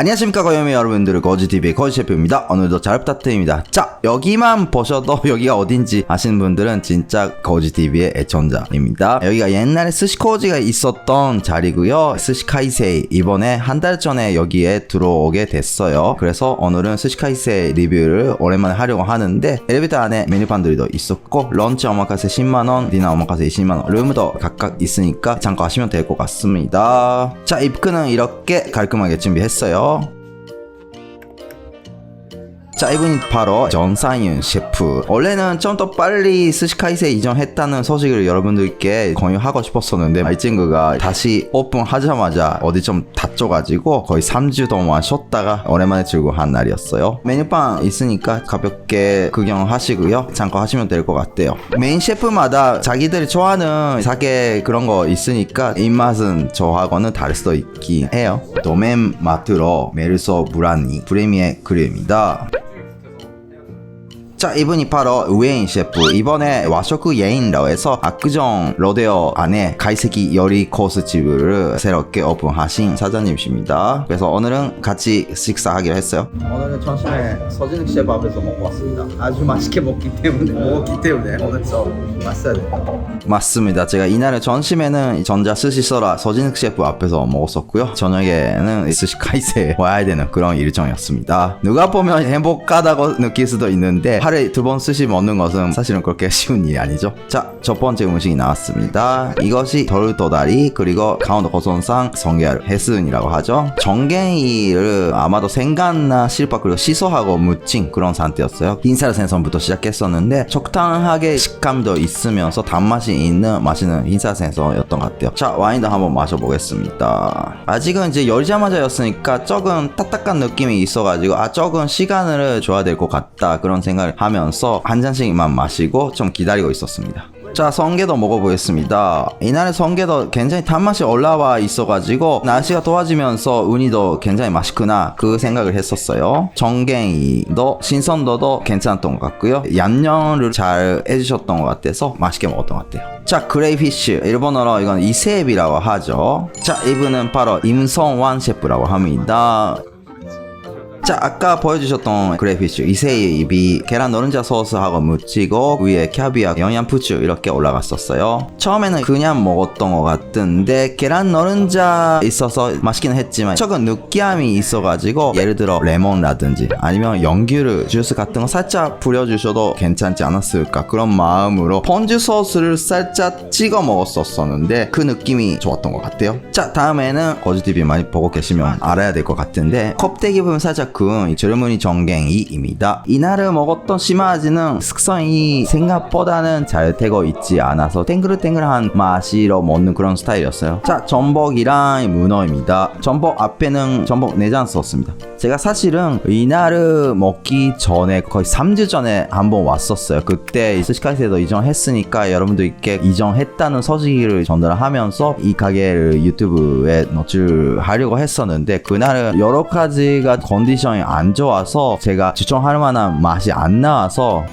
안녕하십니까 거요미 여러분들 거지TV의 거지셰프입니다. 오늘도 잘 부탁드립니다. 자 여기만 보셔도 여기가 어딘지 아시는 분들은 진짜 거지TV의 애청자입니다. 여기가 옛날에 스시코지가 있었던 자리고요. 스시카이세이. 이번에 한 달 전에 여기에 들어오게 됐어요. 그래서 오늘은 스시카이세이 리뷰를 오랜만에 하려고 하는데 엘리베이터 안에 메뉴판들이 더 있었고 런치 오마카세 10만원 디너 오마카세 20만원 룸도 각각 있으니까 참고하시면 될 것 같습니다. 자 입구는 이렇게 깔끔하게 준비했어요 주세요. 자 이분이 바로 정상윤 셰프. 원래는 좀 더 빨리 스시카이세 이전했다는 소식을 여러분들께 공유하고 싶었었는데 이 친구가 다시 오픈하자마자 어디 좀 다쳐가지고 거의 3주 동안 쉬었다가 오랜만에 출고한 날이었어요. 메뉴판 있으니까 가볍게 구경하시고요. 참고하시면 될 것 같아요. 메인 셰프마다 자기들이 좋아하는 사계 그런 거 있으니까 입맛은 저하고는 다를 수도 있긴 해요. 도멘 마트로 메르소 무라니 프레미에 그림입니다 자 이분이 바로 우에인 셰프. 이번에 와쇼크 해서 압구정 로데오 안에 가이세기 요리 코스 집을 새롭게 오픈하신 사장님이십니다. 그래서 오늘은 같이 식사하기로 했어요. 오늘은 점심에 서진욱 셰프 앞에서 먹고 왔습니다. 아주 맛있게 먹기 때문에 먹었기 때문에 오늘 좀 맛있어야 돼요 맞습니다. 제가 이날의 점심에는 전자 스시소라 서진욱 셰프 앞에서 먹었었고요. 저녁에는 스시 카이세에 와야 되는 그런 일정이었습니다. 누가 보면 행복하다고 느낄 수도 있는데 하루에 두번 스시 먹는 것은 사실은 그렇게 쉬운 일이 아니죠. 자 첫 번째 음식이 나왔습니다. 이것이 덜도다리 그리고 강원도 고선상 성게알 해순이라고 하죠. 정갱이를 아마도 생간나 실밥 그리고 시소하고 무친 그런 상태였어요. 흰살 생선부터 시작했었는데 적당하게 식감도 있으면서 단맛이 있는 맛있는 흰살 생선이었던 것 같아요. 자 와인도 한번 마셔보겠습니다. 아직은 이제 열자마자였으니까 조금 딱딱한 느낌이 있어가지고 아 조금 시간을 줘야 될 것 같다 그런 생각을 하면서 한 잔씩만 마시고 좀 기다리고 있었습니다. 자 성게도 먹어보겠습니다. 이날의 성게도 굉장히 단맛이 올라와 있어가지고 날씨가 도와지면서 우니도 굉장히 맛있구나 그 생각을 했었어요. 정갱이도 신선도도 괜찮았던 것 같고요. 양념을 잘 해주셨던 것 같아서 맛있게 먹었던 것 같아요. 자 그레이피쉬. 일본어로 이건 이세비라고 하죠. 자 이분은 바로 임성완 셰프라고 합니다 자 아까 보여주셨던 그래피쉬 이세의 입이 계란 노른자 소스하고 묻히고 위에 캐비아 영양푸추 이렇게 올라갔었어요. 처음에는 그냥 먹었던 것 같은데 계란 노른자 있어서 맛있긴 했지만 조금 느끼함이 있어가지고 예를 들어 레몬라든지 아니면 연기를 주스 같은 거 살짝 뿌려주셔도 괜찮지 않았을까 그런 마음으로 폰즈 소스를 살짝 찍어 먹었었었는데 그 느낌이 좋았던 것 같아요. 자 다음에는 거지TV 많이 보고 계시면 알아야 될 것 같은데 껍데기 부분 살짝 그은 젊은이 정갱이입니다. 이날을 먹었던 시마지는 숙성이 생각보다는 잘 되고 있지 않아서 탱글탱글한 맛이로 먹는 그런 스타일이었어요. 자, 전복이랑 문어입니다. 전복 앞에는 전복 내장 썼습니다. 제가 사실은 이날을 먹기 전에 거의 3주 전에 한번 왔었어요. 그때 스시카이세도 이전했으니까 여러분들께 이전했다는 소식을 전달하면서 이 가게를 유튜브에 노출하려고 했었는데 그날은 여러 가지가 컨디션 이안 좋아서 제가 추천할 만한 맛이 안 나와서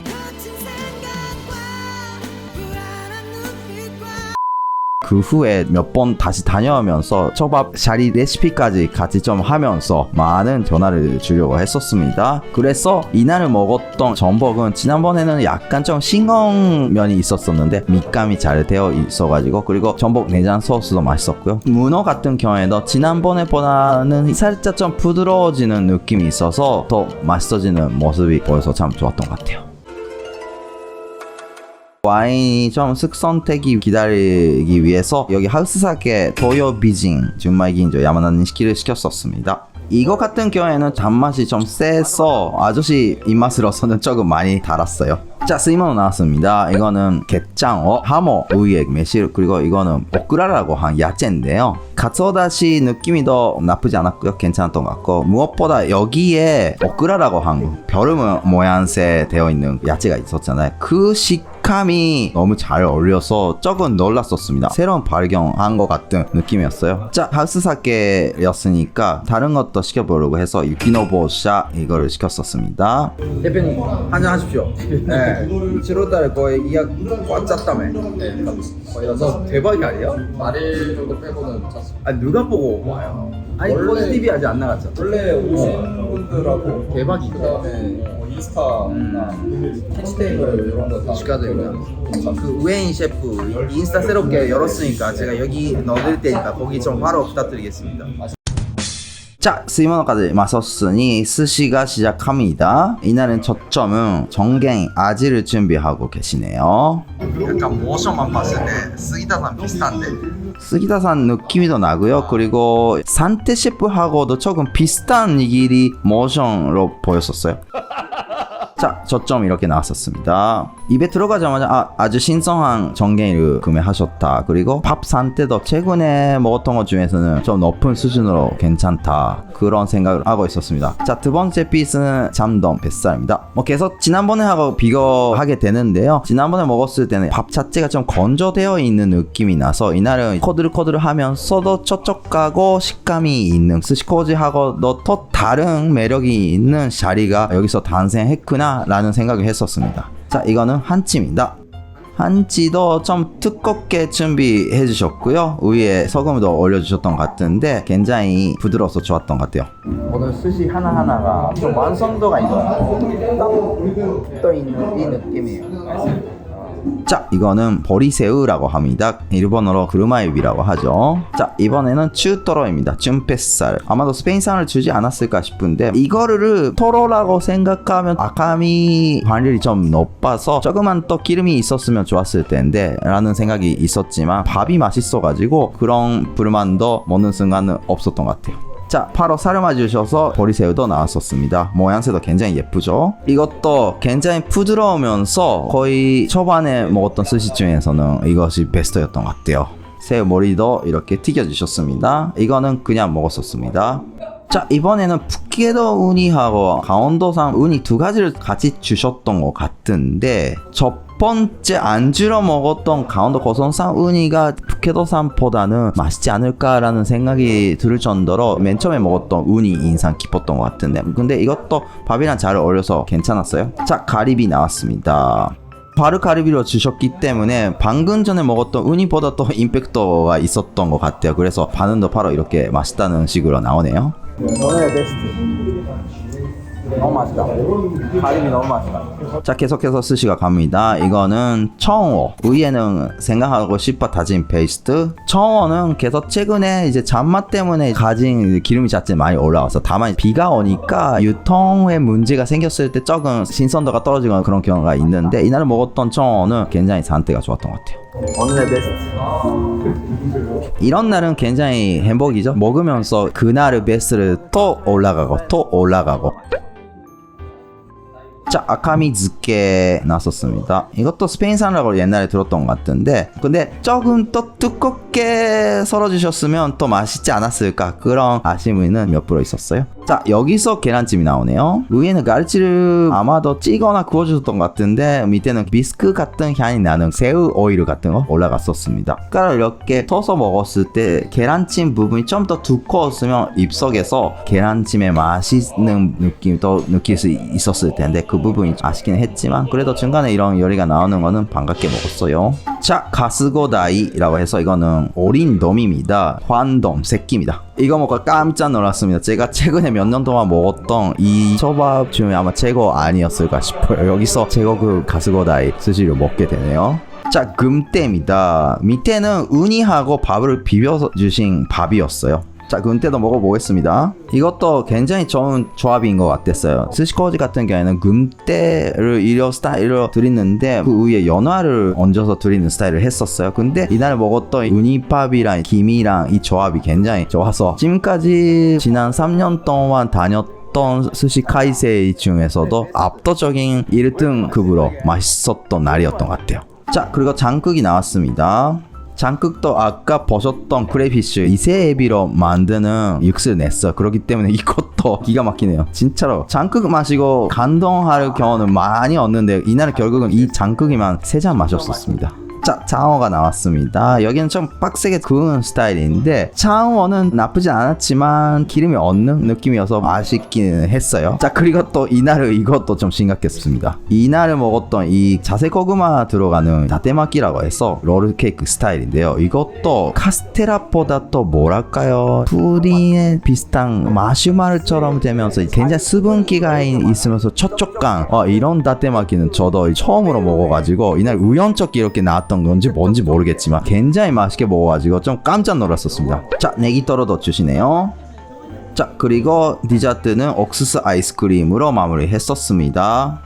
그 후에 몇 번 다시 다녀오면서 초밥 샤리 레시피까지 같이 좀 하면서 많은 변화를 주려고 했었습니다. 그래서 이날을 먹었던 전복은 지난번에는 약간 좀 싱거운 면이 있었었는데 밑감이 잘 되어 있어가지고 그리고 전복 내장 소스도 맛있었고요. 문어 같은 경우에도 지난번에보다는 살짝 좀 부드러워지는 느낌이 있어서 더 맛있어지는 모습이 보여서 참 좋았던 것 같아요. 와인이 좀 숙성되기 기다리기 위해서 여기 하우스사케 토요 비징 준마이 긴조 야마나니 시키를 시켰었습니다. 이거 같은 경우에는 단맛이 좀 세서 아저씨 입맛으로서는 조금 많이 달았어요. 자, 스이모노 나왔습니다. 이거는 갯장어, 하모, 우유에 매실, 그리고 이거는 오크라라고 한 야채인데요. 가츠오다시 느낌이 더 나쁘지 않았고요. 괜찮았던 것 같고 무엇보다 여기에 오크라라고 한 벼름 모양새 되어 있는 야채가 있었잖아요. 그 식 감이 너무 잘 어울려서 조금 놀랐었습니다. 새로운 발견한 것 같은 느낌이었어요. 자, 하우스사케였으니까 다른 것도 시켜보려고 해서 유키노보샤 이거를 시켰었습니다. 대표님 한잔 하십시오. 네. 7월달에 거의 이약 꽉 짰다며. 네, 어, 너 대박이 아니야? 말일 정도 빼고는 찼습니다. 아 누가 보고 와요? 아니 원래- TV 아직 안 나갔죠? 원래 오신 분들하고 대박이죠. 그다음에 어, 인스타나 캐치테이블 이런 거다 축하드립니다. 그 우에인 셰프 인스타 새롭게 열었으니까 제가 여기 넣을 테니까 거기 좀 바로 부탁드리겠습니다. 자, 스이모노까지 마섰으니 스시가 시작합니다. 이날은 초점은 정갱 아지를 준비하고 계시네요. 약간 모션만 봤을 때 스기다산 비슷한데 스기다산 느낌이 더 나고요. 그리고 산테 셰프하고도 조금 비슷한 이길이 모션으로 보였었어요. 자, 저점 이렇게 나왔었습니다. 입에 들어가자마자 아, 아주 신성한 정갱이를 구매하셨다. 그리고 밥 산 때도 최근에 먹었던 것 중에서는 좀 높은 수준으로 괜찮다. 그런 생각을 하고 있었습니다. 자, 두 번째 피스는 잠동 뱃살입니다. 뭐 계속 지난번에 하고 비교하게 되는데요. 지난번에 먹었을 때는 밥 자체가 좀 건조되어 있는 느낌이 나서 이날은 코들코들 하면서도 촉촉하고 식감이 있는 스시코지하고도 또 다른 매력이 있는 자리가 여기서 탄생했구나 라는 생각을 했었습니다. 자, 이거는 한찜입니다. 한찌도 좀 두껍게 준비해 주셨고요. 위에 소금도 올려주셨던 것 같은데 굉장히 부드러워서 좋았던 것 같아요. 오늘 스시 하나하나가 좀 완성도가 있는 또 있는 이 느낌이에요. 자, 이거는 보리새우라고 합니다. 일본어로 그루마유비라고 하죠. 자, 이번에는 츄토로입니다. 쭌페살. 아마도 스페인산을 주지 않았을까 싶은데 이거를 토로라고 생각하면 아카미 환율이 좀 높아서 조금만 더 기름이 있었으면 좋았을 텐데 라는 생각이 있었지만 밥이 맛있어가지고 그런 불만도 먹는 순간은 없었던 것 같아요. 자, 바로 사료마 주셔서 보리새우도 나왔었습니다. 모양새도 굉장히 예쁘죠? 이것도 굉장히 부드러우면서 거의 초반에 먹었던 스시 중에서는 이것이 베스트였던 것 같아요. 새우 머리도 이렇게 튀겨주셨습니다. 이거는 그냥 먹었었습니다. 자, 이번에는 푸키에도 우니하고 강원도산 우니 두 가지를 같이 주셨던 것 같은데 첫 번째 안주로 먹었던 강원도 고성산 우니가 푸케도산보다는 맛있지 않을까라는 생각이 들 정도로 맨 처음에 먹었던 우니 인상 깊었던 것 같은데 근데 이것도 밥이랑 잘 어울려서 괜찮았어요. 자, 가리비 나왔습니다. 바르 가리비로 주셨기 때문에 방금 전에 먹었던 우니보다 또 임팩트가 있었던 것 같아요. 그래서 반응도 바로 이렇게 맛있다는 식으로 나오네요. 오늘의 베스트. 너무 맛있다. 가리비 너무 맛있다. 자, 계속해서 스시가 갑니다. 이거는 청어. 위에는 생강하고 씨파 다진 페이스트. 청어는 계속 최근에 이제 잔맛 때문에 가진 기름이 자체 많이 올라와서 다만 비가 오니까 유통에 문제가 생겼을 때 조금 신선도가 떨어지거나 그런 경우가 있는데 이날 먹었던 청어는 굉장히 상태가 좋았던 것 같아요. 오늘의 베스트. 이런 날은 굉장히 행복이죠. 먹으면서 그날의 베스트를 또 올라가고 또 올라가고. 자, 아카미 즈케 나섰습니다. 이것도 스페인산이라고 옛날에 들었던 것 같은데, 근데 조금 더 두껍게 썰어주셨으면 또 맛있지 않았을까 그런 아쉬움은 몇 프로 있었어요. 자, 여기서 계란찜이 나오네요. 위에는 가르치를 아마도 찌거나 구워주셨던 것 같은데, 밑에는 비스크 같은 향이 나는 새우 오일 같은 거 올라갔었습니다. 숟가락 이렇게 터서 먹었을 때 계란찜 부분이 좀 더 두꺼웠으면 입속에서 계란찜의 맛있는 느낌이 더 느낄 수 있었을 텐데, 그 부분이 아쉽긴 했지만, 그래도 중간에 이런 요리가 나오는 거는 반갑게 먹었어요. 자, 가스고다이라고 해서 이거는 오린 돔입니다. 환돔 새끼입니다. 이거 먹고 깜짝 놀랐습니다. 제가 최근에 몇 년 동안 먹었던 이 초밥 중에 아마 최고 아니었을까 싶어요. 여기서 최고 그 가스고다이 스시를 먹게 되네요. 자, 금때입니다. 밑에는 우니하고 밥을 비벼 주신 밥이었어요. 자, 금때도 먹어보겠습니다. 이것도 굉장히 좋은 조합인 것 같았어요. 스시코지 같은 경우에는 금때를 이런 스타일로 드리는데 그 위에 연화를 얹어서 드리는 스타일을 했었어요. 근데 이날 먹었던 우니밥이랑 김이랑 이 조합이 굉장히 좋아서 지금까지 지난 3년 동안 다녔 던 스시 카이세이 중에서도 압도적인 1등급으로 맛있었던 날이었던 것 같아요. 자, 그리고 장국이 나왔습니다. 장국도 아까 보셨던 크레피쉬 이세에비로 만드는 육수를 냈어. 그렇기 때문에 이것도 기가 막히네요. 진짜로 장국 마시고 감동할 경우는 많이 없는데 이날 결국은 이 장국이만 세 잔 마셨었습니다. 자, 장어가 나왔습니다. 여기는 좀 빡세게 구운 스타일인데 장어는 나쁘지 않았지만 기름이 없는 느낌이어서 맛있기는 했어요. 자, 그리고 또 이날은 이것도 좀 심각했습니다. 이날에 먹었던 이 자세 고구마 들어가는 다테마키라고 해서 롤 케이크 스타일인데요. 이것도 카스테라보다 또 뭐랄까요? 푸딩에 비슷한 마슈마르처럼 되면서 굉장히 수분기가 있으면서 촉촉감 어, 이런 다테마키는 저도 처음으로 먹어가지고 이날 우연쩍게 이렇게 나왔던 건지 뭔지 모르겠지만 굉장히 맛있게 먹어가지고 좀 깜짝 놀랐었습니다. 자 내기토로도 주시네요. 자 그리고 디저트는 옥수수 아이스크림으로 마무리했었습니다.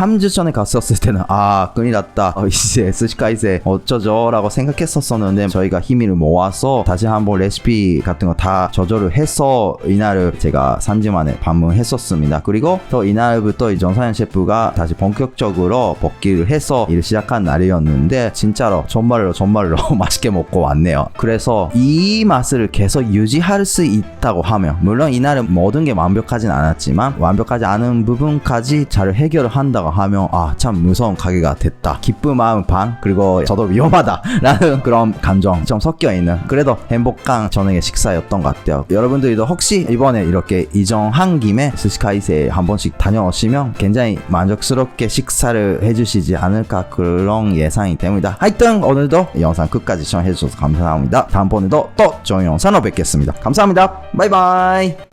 3주 전에 갔었을 때는 아 큰일 났다. 어, 이제 스시카이세 어쩌죠? 라고 생각했었었는데 저희가 힘을 모아서 다시 한번 레시피 같은 거다 조절을 해서 이날을 제가 3주 만에 방문했었습니다. 그리고 또 이날부터 이 정사연 셰프가 다시 본격적으로 복귀를 해서 일을 시작한 날이었는데 진짜로 정말로 정말로 맛있게 먹고 왔네요. 그래서 이 맛을 계속 유지할 수 있다고 하면 물론 이날은 모든 게 완벽하진 않았지만 완벽하지 않은 부분까지 잘 해결을 한다고 하면 아참 무서운 가게가 됐다. 기쁜 마음 반 그리고 저도 위험하다. 라는 그런 감정 좀 섞여 있는 그래도 행복한 저녁의 식사였던 것 같아요. 여러분들도 혹시 이번에 이렇게 이정한 김에 스시카이세 한 번씩 다녀오시면 굉장히 만족스럽게 식사를 해주시지 않을까 그런 예상이 됩니다. 하여튼 오늘도 영상 끝까지 시청해주셔서 감사합니다. 다음번에도 또 좋은 영상으로 뵙겠습니다. 감사합니다. 바이바이